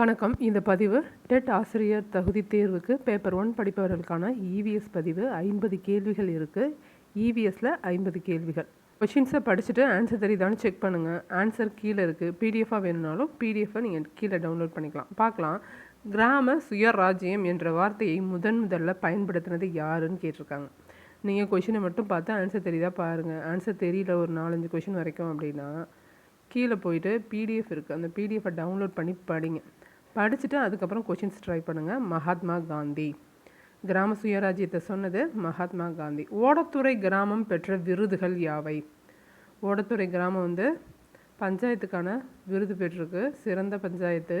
வணக்கம். இந்த பதிவு டெட் ஆசிரியர் தகுதி தேர்வுக்கு பேப்பர் ஒன் படிப்பவர்களுக்கான இவிஎஸ் பதிவு. ஐம்பது கேள்விகள் இருக்குது இவிஎஸில் ஐம்பது கேள்விகள். கொஷின்ஸை படிச்சுட்டு ஆன்சர் தெரியுதான்னு செக் பண்ணுங்கள் ஆன்சர் கீழே இருக்குது பிடிஎஃபாக வேணும்னாலும் பிடிஎஃபை நீங்கள் கீழே டவுன்லோட் பண்ணிக்கலாம். பார்க்கலாம். கிராம சுயராஜ்யம் என்ற வார்த்தையை முதன் முதல்ல பயன்படுத்தினது யாருன்னு கேட்டிருக்காங்க. நீங்கள் கொஷினை மட்டும் பார்த்து ஆன்சர் தெரியுதா பாருங்கள் ஆன்சர் தெரியல ஒரு நாலஞ்சு கொஷின் வரைக்கும் அப்படின்னா கீழே போயிட்டு பிடிஎஃப் இருக்குது அந்த பிடிஎஃபை டவுன்லோட் பண்ணி படிங்க. படிச்சுட்டு அதுக்கப்புறம் கொஷின்ஸ் ட்ரை பண்ணுங்கள் மகாத்மா காந்தி. கிராம சுயராஜ்யத்தை சொன்னது மகாத்மா காந்தி. ஓடத்துறை கிராமம் பெற்ற விருதுகள் யாவை? ஓடத்துறை கிராமம் வந்து பஞ்சாயத்துக்கான விருது பெற்றிருக்கு. சிறந்த பஞ்சாயத்து.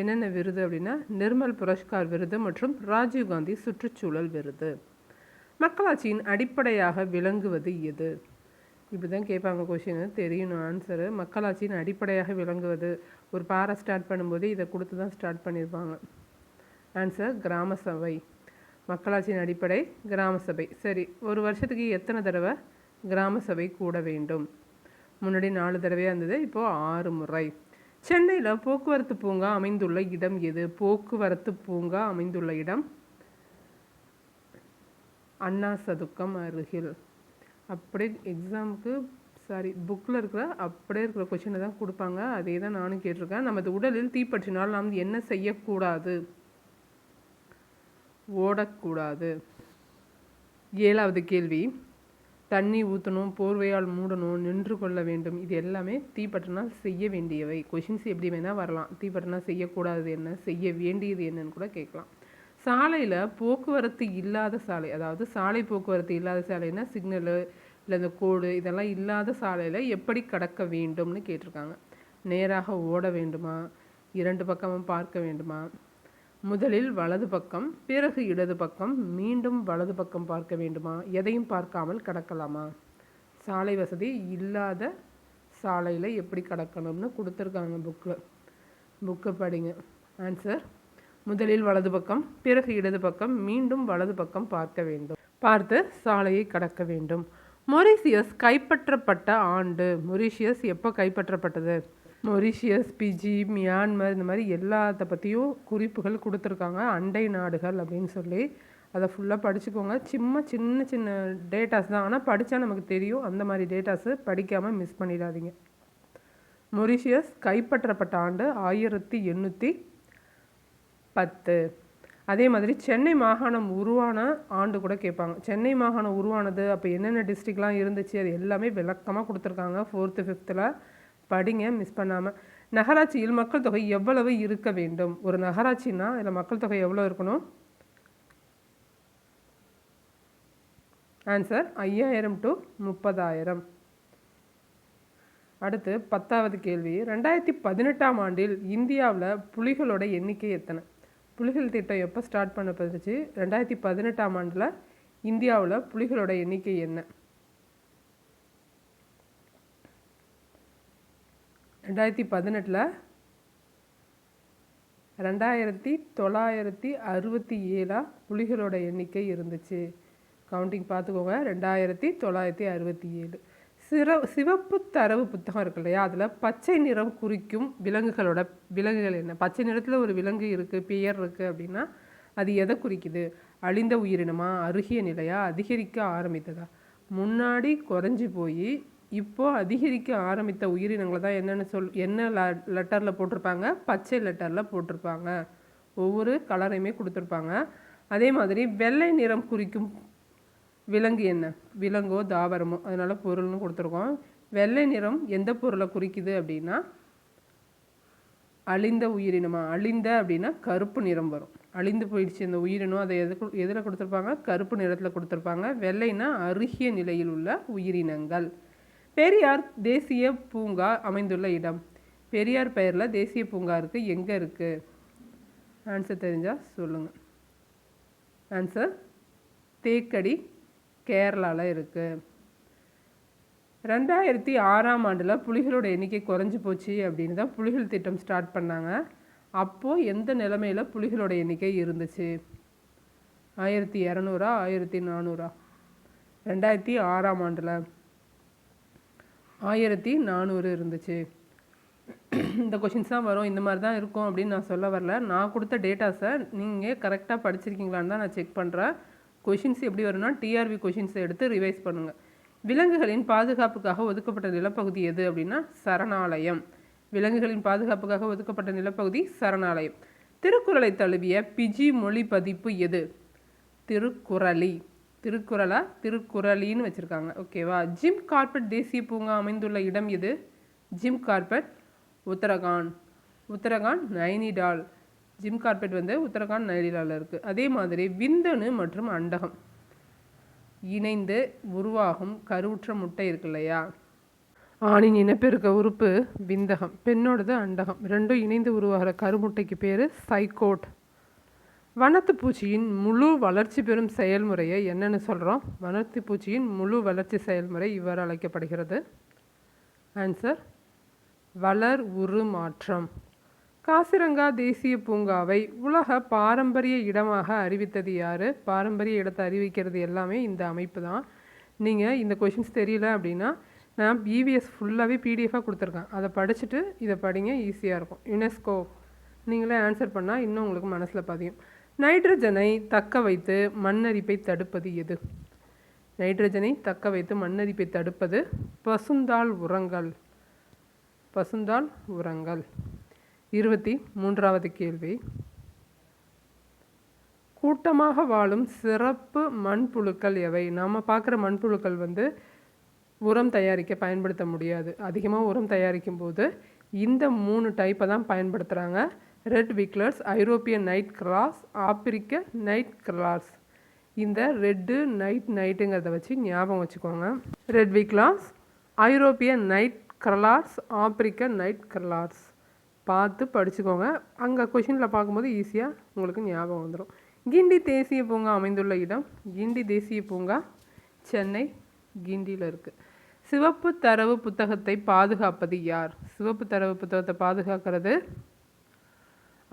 என்னென்ன விருது அப்படின்னா நிர்மல் புரஸ்கார் விருது மற்றும் ராஜீவ்காந்தி சுற்றுச்சூழல் விருது. மக்களாட்சியின் அடிப்படையாக விளங்குவது எது? இப்படி தான் கேட்பாங்க கொஷின் தெரியணும் ஆன்சரு மக்களாட்சியின் அடிப்படையாக விளங்குவது. ஒரு பாறை ஸ்டார்ட் பண்ணும்போது இதை கொடுத்து தான் ஸ்டார்ட் பண்ணியிருப்பாங்க. ஆன்சர் கிராம சபை. மக்களாட்சியின் அடிப்படை கிராம சபை. சரி ஒரு வருஷத்துக்கு எத்தனை தடவை கிராம சபை கூட வேண்டும்? முன்னாடி நாலு தடவையாக இருந்தது இப்போது ஆறு முறை. சென்னையில் போக்குவரத்து பூங்கா அமைந்துள்ள இடம் எது? போக்குவரத்து பூங்கா அமைந்துள்ள இடம்? அண்ணா சதுக்கம் அருகில். அப்படியே எக்ஸாமுக்கு சாரி புக்கில் இருக்கிற அப்படியே இருக்கிற கொஷினை தான் கொடுப்பாங்க. அதே தான் நானும் கேட்டிருக்கேன். நமது உடலில் தீப்பற்றினால் நாம் என்ன செய்யக்கூடாது? ஓடக்கூடாது. ஏழாவது கேள்வி. தண்ணி ஊற்றணும் போர்வையால் மூடணும் நின்று கொள்ள வேண்டும். இது எல்லாமே தீப்பற்றினால் செய்ய வேண்டியவை. கொஷின்ஸ் எப்படி வேணால் வரலாம். தீப்பற்றினால் செய்யக்கூடாது என்ன? செய்ய வேண்டியது என்னன்னு கூட கேட்கலாம். சாலையில் போக்குவரத்து இல்லாத சாலை அதாவது சாலை போக்குவரத்து இல்லாத சாலைன்னா சிக்னலு இல்லை இந்த கோடு இதெல்லாம் இல்லாத சாலையில் எப்படி கடக்க வேண்டும்னு கேட்டிருக்காங்க. நேராக ஓட வேண்டுமா? இரண்டு பக்கமும் பார்க்க வேண்டுமா? முதலில் வலது பக்கம் பிறகு இடது பக்கம் மீண்டும் வலது பக்கம் பார்க்க வேண்டுமா? எதையும் பார்க்காமல் கடக்கலாமா? சாலை வசதி இல்லாத சாலையில் எப்படி கடக்கணும்னு கொடுத்துருக்காங்க புக்கில் புக்கை படிங்க. ஆன்சர் முதலில் வலது பக்கம் பிறகு இடது பக்கம் மீண்டும் வலது பக்கம் பார்க்க வேண்டும். பார்த்து சாலையை கடக்க வேண்டும். மொரீசியஸ் கைப்பற்றப்பட்ட ஆண்டு. மொரீஷியஸ் எப்போ கைப்பற்றப்பட்டது? மொரிஷியஸ் பிஜி மியான்மர் இந்த மாதிரி எல்லாத்த பற்றியும் குறிப்புகள் கொடுத்துருக்காங்க. அண்டை நாடுகள் அப்படின்னு சொல்லி. அதை ஃபுல்லாக படிச்சுக்கோங்க. சும்மா சின்ன சின்ன டேட்டாஸ் தான். ஆனால் படித்தா நமக்கு தெரியும். அந்த மாதிரி டேட்டாஸு படிக்காமல் மிஸ் பண்ணிடாதீங்க. மொரிஷியஸ் கைப்பற்றப்பட்ட ஆண்டு ஆயிரத்தி எண்ணூற்றி பத்து. அதே மாதிரி சென்னை மாகாணம் உருவான ஆண்டு கூட கேட்பாங்க. சென்னை மாகாணம் உருவானது அப்போ என்னென்ன டிஸ்ட்ரிக்ட்லாம் இருந்துச்சு அது எல்லாமே விளக்கமாக கொடுத்துருக்காங்க. ஃபோர்த்து ஃபிஃப்த்தில் படிங்க மிஸ் பண்ணாமல் நகராட்சியில் மக்கள் தொகை எவ்வளவு இருக்க வேண்டும்? ஒரு நகராட்சின்னா இதில் மக்கள் தொகை எவ்வளோ இருக்கணும்? ஆன்சர் ஐயாயிரம் டு முப்பதாயிரம். அடுத்து பத்தாவது கேள்வி. ரெண்டாயிரத்தி பதினெட்டாம் ஆண்டில் இந்தியாவில் புலிகளோட எண்ணிக்கை எத்தனை? புலிகள் திட்டம் எப்போ ஸ்டார்ட் பண்ணப்பட்டுச்சு? ரெண்டாயிரத்தி பதினெட்டாம் ஆண்டில் இந்தியாவில் புலிகளோட எண்ணிக்கை என்ன? ரெண்டாயிரத்தி பதினெட்டில் ரெண்டாயிரத்தி தொள்ளாயிரத்தி அறுபத்தி ஏழாக புலிகளோட எண்ணிக்கை இருந்துச்சு. கவுண்டிங் பார்த்துக்கோங்க ரெண்டாயிரத்தி தொள்ளாயிரத்தி அறுபத்தி ஏழு. சிற சிவப்பு தரவு புத்தகம் இருக்கு இல்லையா? அதில் பச்சை நிறம் குறிக்கும் விலங்குகளோட விலங்குகள் என்ன? பச்சை நிறத்தில் ஒரு விலங்கு இருக்குது பெயர் இருக்குது அப்படின்னா அது எதை குறிக்குது? அழிந்த உயிரினமா? அருகிய நிலையா? அதிகரிக்க ஆரம்பித்ததா? முன்னாடி குறைஞ்சி போய் இப்போது அதிகரிக்க ஆரம்பித்த உயிரினங்களை தான் என்னென்னு சொல் என்ன லெட்டரில் போட்டிருப்பாங்க? பச்சை லெட்டரில் போட்டிருப்பாங்க. ஒவ்வொரு கலரையுமே கொடுத்துருப்பாங்க. அதே மாதிரி வெள்ளை நிறம் குறிக்கும் விலங்கு என்ன? விலங்கோ தாவரமோ அதனால் பொருள்னு கொடுத்துருக்கோம். வெள்ளை நிறம் எந்த பொருளை குறிக்குது அப்படின்னா அழிந்த உயிரினமா? அழிந்த அப்படின்னா கருப்பு நிறம் வரும். அழிந்து போயிடுச்சு இந்த உயிரினம் அதை எது எதில் கொடுத்துருப்பாங்க? கருப்பு நிறத்தில் கொடுத்துருப்பாங்க. வெள்ளைனா அருகிய நிலையில் உள்ள உயிரினங்கள். பெரியார் தேசிய பூங்கா அமைந்துள்ள இடம். பெரியார் பெயரில் தேசிய பூங்கா இருக்குது எங்கே இருக்குது ஆன்சர் தெரிஞ்சால் சொல்லுங்கள் ஆன்சர் தேக்கடி கேரளாவில் இருக்குது ரெண்டாயிரத்தி ஆறாம் ஆண்டில் புலிகளோட எண்ணிக்கை குறைஞ்சி போச்சு அப்படின்னு தான் புலிகள் திட்டம் ஸ்டார்ட் பண்ணாங்க. அப்போது எந்த நிலமையில் புலிகளோட எண்ணிக்கை இருந்துச்சு? ஆயிரத்தி இரநூறா ஆயிரத்தி நானூறா? ரெண்டாயிரத்தி ஆறாம் ஆண்டில் ஆயிரத்தி நானூறு இருந்துச்சு. இந்த கொஷின்ஸ் தான் வரும். இந்த மாதிரி தான் இருக்கும் அப்படின்னு நான் சொல்ல வரல. நான் கொடுத்த டேட்டாஸை நீங்கள் கரெக்டாக படிச்சிருக்கீங்களான்னு தான் நான் செக் பண்ணுறேன் கொஷின்ஸ் எப்படி வரும்னா டிஆர்பி கொஷின்ஸை எடுத்து ரிவைஸ் பண்ணுங்கள் விலங்குகளின் பாதுகாப்புக்காக ஒதுக்கப்பட்ட நிலப்பகுதி எது அப்படின்னா சரணாலயம். விலங்குகளின் பாதுகாப்புக்காக ஒதுக்கப்பட்ட நிலப்பகுதி சரணாலயம். திருக்குறளை தழுவிய பிஜி மொழி பதிப்பு எது? திருக்குறளி. திருக்குறளா? திருக்குறளின்னு வச்சுருக்காங்க. ஓகேவா ஜிம் கார்பெட் தேசிய பூங்கா அமைந்துள்ள இடம் எது? Jim Corbett Uttarakhand. Uttarakhand Nainital. Jim Corbett வந்து உத்தரகாண்ட் நைனிடாலில் இருக்குது அதே மாதிரி விந்தணு மற்றும் அண்டகம் இணைந்து உருவாகும் கருவுற்ற முட்டை இருக்கு இல்லையா? ஆணின் இனப்பெருக்க உறுப்பு விந்தகம் பெண்ணோடது அண்டகம். ரெண்டும் இணைந்து உருவாகிற கருமுட்டைக்கு பேர் சைக்கோட். வனத்து பூச்சியின் முழு வளர்ச்சி பெறும் செயல்முறையை என்னென்னு சொல்கிறோம் வனத்து பூச்சியின் முழு வளர்ச்சி செயல்முறை இவ்வாறு அழைக்கப்படுகிறது. ஆன்சர் வளர் உரு மாற்றம். காசிரங்கா தேசிய பூங்காவை உலக பாரம்பரிய இடமாக அறிவித்தது யார்? பாரம்பரிய இடத்தை அறிவிக்கிறது எல்லாமே இந்த அமைப்பு தான். நீங்கள் இந்த கொஷின்ஸ் தெரியல அப்படின்னா நான் பிவிஎஸ் ஃபுல்லாகவே பிடிஎஃபாக கொடுத்துருக்கேன். அதை படிச்சுட்டு இதை படிங்க ஈஸியாக இருக்கும். யுனெஸ்கோ நீங்களே ஆன்சர் பண்ணால் இன்னும் உங்களுக்கு மனசில் பதியும். நைட்ரஜனை தக்க வைத்து மண்ணரிப்பை தடுப்பது எது? நைட்ரஜனை தக்க வைத்து மண்ணரிப்பை தடுப்பது பசுந்தாள் உரங்கள். பசுந்தாள் உரங்கள். இருபத்தி மூன்றாவது கேள்வி. கூட்டமாக வாழும் சிறப்பு மண்புழுக்கள் எவை? நாம் பார்க்குற மண்புழுக்கள் வந்து உரம் தயாரிக்க பயன்படுத்த முடியாது. அதிகமாக உரம் தயாரிக்கும் போது இந்த மூணு டைப்பை தான் பயன்படுத்துகிறாங்க ரெட் விக்லர்ஸ் ஐரோப்பிய நைட் கிராஸ் ஆப்பிரிக்க நைட் கிராஸ் இந்த ரெட்டு நைட் நைட்டுங்கிறத வச்சு ஞாபகம் வச்சுக்கோங்க. ரெட் விக்லாஸ் ஐரோப்பிய நைட் கிரலார்ஸ் ஆப்பிரிக்க நைட் கிரலார்ஸ் பார்த்து படிச்சுக்கோங்க. அங்கே கொஷினில் பார்க்கும்போது ஈஸியாக உங்களுக்கு ஞாபகம் வந்துடும் கிண்டி தேசிய பூங்கா அமைந்துள்ள இடம் கிண்டி தேசிய பூங்கா சென்னை கிண்டியில் இருக்குது சிவப்பு தரவு புத்தகத்தை பாதுகாப்பது யார்? சிவப்பு தரவு புத்தகத்தை பாதுகாக்கிறது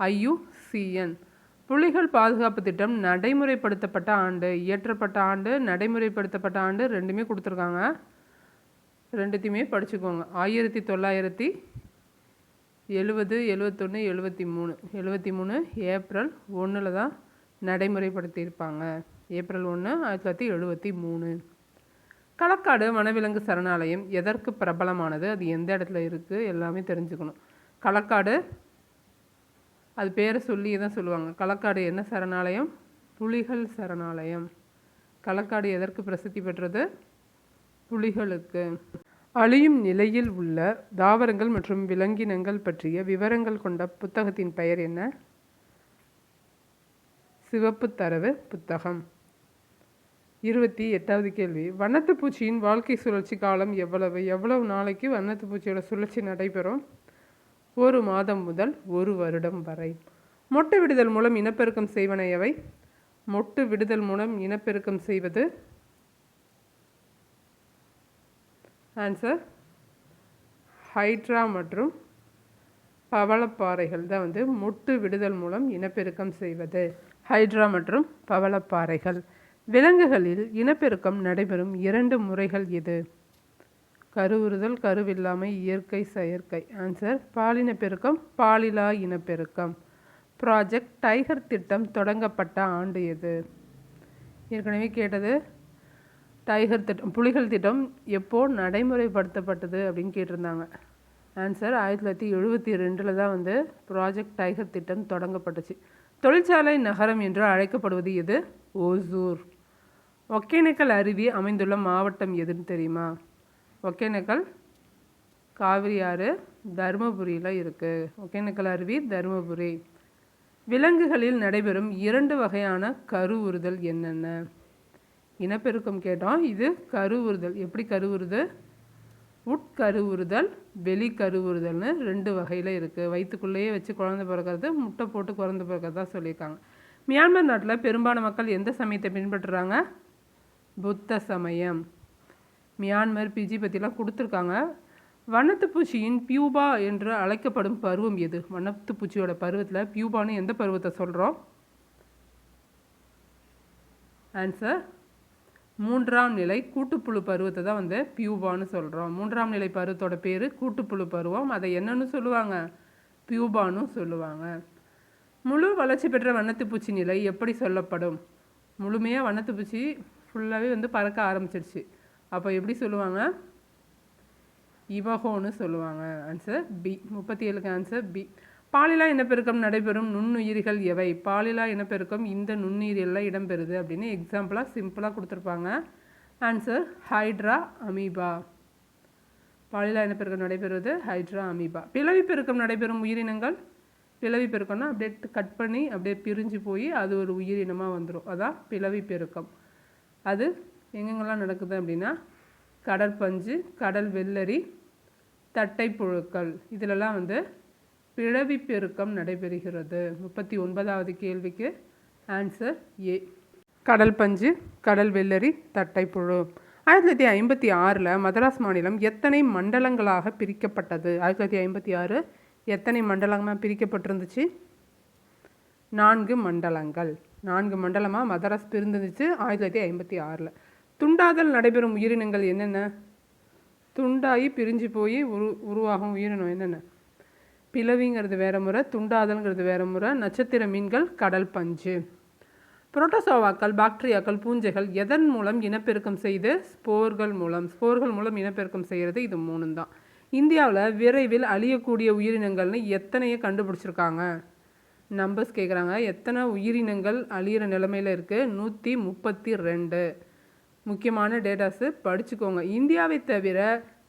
ஐயுசிஎன் புலிகள் பாதுகாப்பு திட்டம் நடைமுறைப்படுத்தப்பட்ட ஆண்டு இயற்றப்பட்ட ஆண்டு நடைமுறைப்படுத்தப்பட்ட ஆண்டு ரெண்டுமே கொடுத்துருக்காங்க. ரெண்டுத்தையுமே படிச்சுக்கோங்க. ஆயிரத்தி தொள்ளாயிரத்தி எழுபது எழுவத்தொன்று எழுபத்தி மூணு எழுபத்தி மூணு ஏப்ரல் ஒன்றில் தான் நடைமுறைப்படுத்தியிருப்பாங்க. ஏப்ரல் ஒன்று ஆயிரத்தி தொள்ளாயிரத்தி எழுபத்தி மூணு களக்காடு வனவிலங்கு சரணாலயம் எதற்கு பிரபலமானது? அது எந்த இடத்துல இருக்குது எல்லாமே தெரிஞ்சுக்கணும். களக்காடு அது பேரை சொல்லி தான் சொல்லுவாங்க. களக்காடு என்ன சரணாலயம்? புலிகள் சரணாலயம். களக்காடு எதற்கு பிரசித்தி பெற்றது? புலிகளுக்கு. அழியும் நிலையில் உள்ள தாவரங்கள் மற்றும் விலங்கினங்கள் பற்றிய விவரங்கள் கொண்ட புத்தகத்தின் பெயர் என்ன? சிவப்பு தரவு புத்தகம். இருபத்தி எட்டாவது கேள்வி. வண்ணத்து பூச்சியின் வாழ்க்கை சுழற்சி காலம் எவ்வளவு? எவ்வளவு நாளைக்கு வண்ணத்து பூச்சியோட சுழற்சி நடைபெறும்? ஒரு மாதம் முதல் ஒரு வருடம் வரை. மொட்டை விடுதல் மூலம் இனப்பெருக்கம் செய்வன எவை? மொட்டு விடுதல் மூலம் இனப்பெருக்கம் செய்வது ஆன்சர் ஹைட்ரா மற்றும் பவளப்பாறைகள் தான் வந்து முட்டு விடுதல் மூலம் இனப்பெருக்கம் செய்வது. ஹைட்ரா மற்றும் பவளப்பாறைகள். விலங்குகளில் இனப்பெருக்கம் நடைபெறும் இரண்டு முறைகள் எது? கருவுறுதல் கருவில்லாமை இயற்கை செயற்கை. ஆன்சர் பாலின பெருக்கம் பாலிலா இனப்பெருக்கம். ப்ராஜெக்ட் டைகர் திட்டம் தொடங்கப்பட்ட ஆண்டு எது? ஏற்கனவே கேட்டது. டைகர் திட்டம் புலிகள் திட்டம் எப்போ நடைமுறைப்படுத்தப்பட்டது அப்படின்னு கேட்டிருந்தாங்க. ஆன்சர் ஆயிரத்தி தொள்ளாயிரத்தி எழுபத்தி ரெண்டில் தான் வந்து ப்ராஜெக்ட் டைகர் திட்டம் தொடங்கப்பட்டுச்சு. தொழிற்சாலை நகரம் என்று அழைக்கப்படுவது எது? ஓசூர். ஒகேனக்கல் அருவி அமைந்துள்ள மாவட்டம் எதுன்னு தெரியுமா? ஒகேனக்கல் காவிரி ஆறு தருமபுரியில் இருக்குது ஒகேனக்கல் அருவி தருமபுரி. விலங்குகளில் நடைபெறும் இரண்டு வகையான கருவுறுதல் என்னென்ன? இனப்பெருக்கம் கேட்டோம். இது கருவுறுதல். எப்படி கருவுறுது உட்கருவுறுதல் வெளிக்கருவுறுதல்னு ரெண்டு வகையில் இருக்குது வயிற்றுக்குள்ளேயே வச்சு குழந்தை பிறக்கிறது முட்டை போட்டு குழந்தை பிறக்கிறதா சொல்லியிருக்காங்க. மியான்மர் நாட்டில் பெரும்பாலான மக்கள் எந்த சமயத்தை பின்பற்றுறாங்க? புத்த சமயம். மியான்மர் பிஜி பற்றிலாம் கொடுத்துருக்காங்க. வண்ணத்து பூச்சியின் பியூபா என்று அழைக்கப்படும் பருவம் எது? வண்ணத்து பூச்சியோட பருவத்தில் பியூபான்னு எந்த பருவத்தை சொல்கிறோம் ஆன்சர் மூன்றாம் நிலை கூட்டுப்புழு பருவத்தை தான் வந்து பியூபான்னு சொல்கிறோம் மூன்றாம் நிலை பருவத்தோட பேர் கூட்டுப்புழு பருவம். அதை என்னன்னு சொல்லுவாங்க? பியூபான்னு சொல்லுவாங்க. முழு வளர்ச்சி பெற்ற வண்ணத்துப்பூச்சி நிலை எப்படி சொல்லப்படும்? முழுமையாக வண்ணத்துப்பூச்சி ஃபுல்லாகவே வந்து பறக்க ஆரம்பிச்சிருச்சு. அப்போ எப்படி சொல்லுவாங்க? இவகோன்னு சொல்லுவாங்க. ஆன்சர் பி முப்பத்தி ஏழுக்கு ஆன்சர் பி பாலிலா இனப்பெருக்கம் நடைபெறும் நுண்ணுயிரிகள் எவை? பாலிலா இனப்பெருக்கம் இந்த நுண்ணுயிரியெல்லாம் இடம்பெறுது அப்படின்னு எக்ஸாம்பிளாக சிம்பிளாக கொடுத்துருப்பாங்க. ஆன்சர் ஹைட்ரா அமீபா பாலிலா இனப்பெருக்கம் நடைபெறுவது ஹைட்ரா அமீபா பிளவி பெருக்கம் நடைபெறும் உயிரினங்கள்? பிளவி பெருக்கம்னா அப்படியே கட் பண்ணி அப்படியே பிரிஞ்சு போய் அது ஒரு உயிரினமாக வந்துடும் அதான் பிளவி பெருக்கம். அது எங்கெங்கெல்லாம் நடக்குது அப்படின்னா கடற்பஞ்சு கடல் வெள்ளரி தட்டை புழுக்கள். இதிலெல்லாம் வந்து பிளவி பெருக்கம் நடைபெறுகிறது. முப்பத்தி ஒன்பதாவது கேள்விக்கு ஆன்சர் ஏ கடல் பஞ்சு கடல் வெள்ளரி தட்டைப்புழு ஆயிரத்தி தொள்ளாயிரத்தி ஐம்பத்தி ஆறில் மதராஸ் மாநிலம் எத்தனை மண்டலங்களாக பிரிக்கப்பட்டது? ஆயிரத்தி தொள்ளாயிரத்தி ஐம்பத்தி ஆறு எத்தனை மண்டலமாக பிரிக்கப்பட்டிருந்துச்சு? நான்கு மண்டலங்கள். நான்கு மண்டலமாக மதராஸ் பிரிந்துருந்துச்சு ஆயிரத்தி தொள்ளாயிரத்தி ஐம்பத்தி ஆறில். துண்டாதல் நடைபெறும் உயிரினங்கள் என்னென்ன? துண்டாகி பிரிஞ்சு போய் உரு உருவாகும் உயிரினம் என்னென்ன? பிளவிங்கிறது வேற முறை துண்டாதல்ங்கிறது வேறு முறை நட்சத்திர மீன்கள் கடல் பஞ்சு. புரோட்டோசோவாக்கள் பாக்டீரியாக்கள் பூஞ்சைகள் எதன் மூலம் இனப்பெருக்கம் செய்து ஸ்போர்கள் மூலம் ஸ்போர்கள் மூலம் இனப்பெருக்கம் செய்கிறது இது மூணு தான். இந்தியாவில் விரைவில் அழியக்கூடிய உயிரினங்கள்னு எத்தனையை கண்டுபிடிச்சிருக்காங்க. நம்பர்ஸ் கேட்குறாங்க எத்தனை உயிரினங்கள் அழியிற நிலமையில் இருக்குது நூற்றி முப்பத்தி ரெண்டு முக்கியமான டேட்டாஸு படிச்சுக்கோங்க. இந்தியாவை தவிர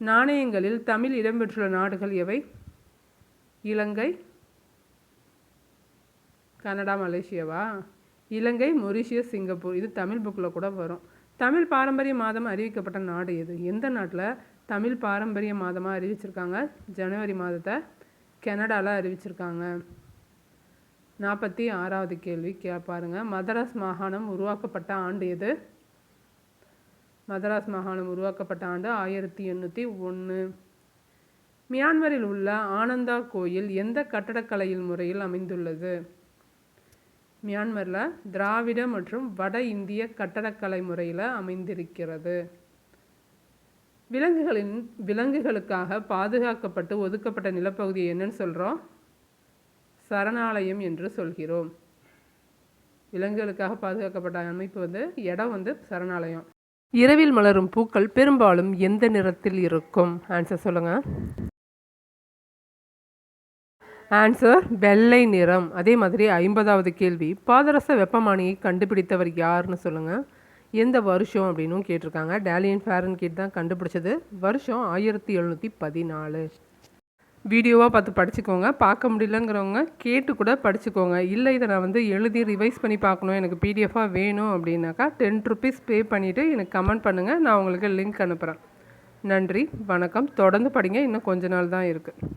நாணயங்களில் தமிழ் இடம்பெற்றுள்ள நாடுகள் எவை? இலங்கை கனடா மலேசியாவா? Ilangai Mauritius Singapore. இது தமிழ் புக்கில் கூட வரும். தமிழ் பாரம்பரிய மாதம் அறிவிக்கப்பட்ட நாடு எது? எந்த நாட்டில் தமிழ் பாரம்பரிய மாதமாக அறிவிச்சிருக்காங்க? ஜனவரி மாதத்தை கனடாவில் அறிவிச்சிருக்காங்க. நாற்பத்தி ஆறாவது கேள்வி கே பாருங்க மதராஸ் மாகாணம் உருவாக்கப்பட்ட ஆண்டு எது? மதராஸ் மாகாணம் உருவாக்கப்பட்ட ஆண்டு ஆயிரத்தி எண்ணூற்றி ஒன்று மியான்மரில் உள்ள ஆனந்தா கோயில் எந்த கட்டடக்கலையில் முறையில் அமைந்துள்ளது? மியான்மரில் திராவிட மற்றும் வட இந்திய கட்டடக்கலை முறையில் அமைந்திருக்கிறது. விலங்குகளின் விலங்குகளுக்காக பாதுகாக்கப்பட்டு ஒதுக்கப்பட்ட நிலப்பகுதியை என்னன்னு சொல்கிறோம் சரணாலயம் என்று சொல்கிறோம். விலங்குகளுக்காக பாதுகாக்கப்பட்ட அமைப்பு வந்து இடம் வந்து சரணாலயம். இரவில் மலரும் பூக்கள் பெரும்பாலும் எந்த நிறத்தில் இருக்கும்? ஆன்சர் சொல்லுங்கள் ஆன்சர் வெள்ளை நிறம். அதே மாதிரி ஐம்பதாவது கேள்வி பாதரச வெப்பமானியை கண்டுபிடித்தவர் யாருன்னு சொல்லுங்கள் எந்த வருஷம் அப்படின்னும் கேட்டிருக்காங்க. டேலியன் ஃபேரன் கிட் தான் கண்டுபிடிச்சது. வருஷம் ஆயிரத்தி எழுநூற்றி பதினாலு. வீடியோவாக பார்த்து படிச்சுக்கோங்க. பார்க்க முடியலங்கிறவங்க கேட்டு கூட படிச்சுக்கோங்க. இல்லை இதை நான் வந்து எழுதி ரிவைஸ் பண்ணி பார்க்கணும். எனக்கு பிடிஎஃபாக வேணும் அப்படின்னாக்கா டென் ருபீஸ் பே பண்ணிவிட்டு எனக்கு கமெண்ட் பண்ணுங்கள் நான் உங்களுக்கு லிங்க் அனுப்புகிறேன் நன்றி வணக்கம். தொடர்ந்து படிங்க. இன்னும் கொஞ்ச நாள் தான் இருக்குது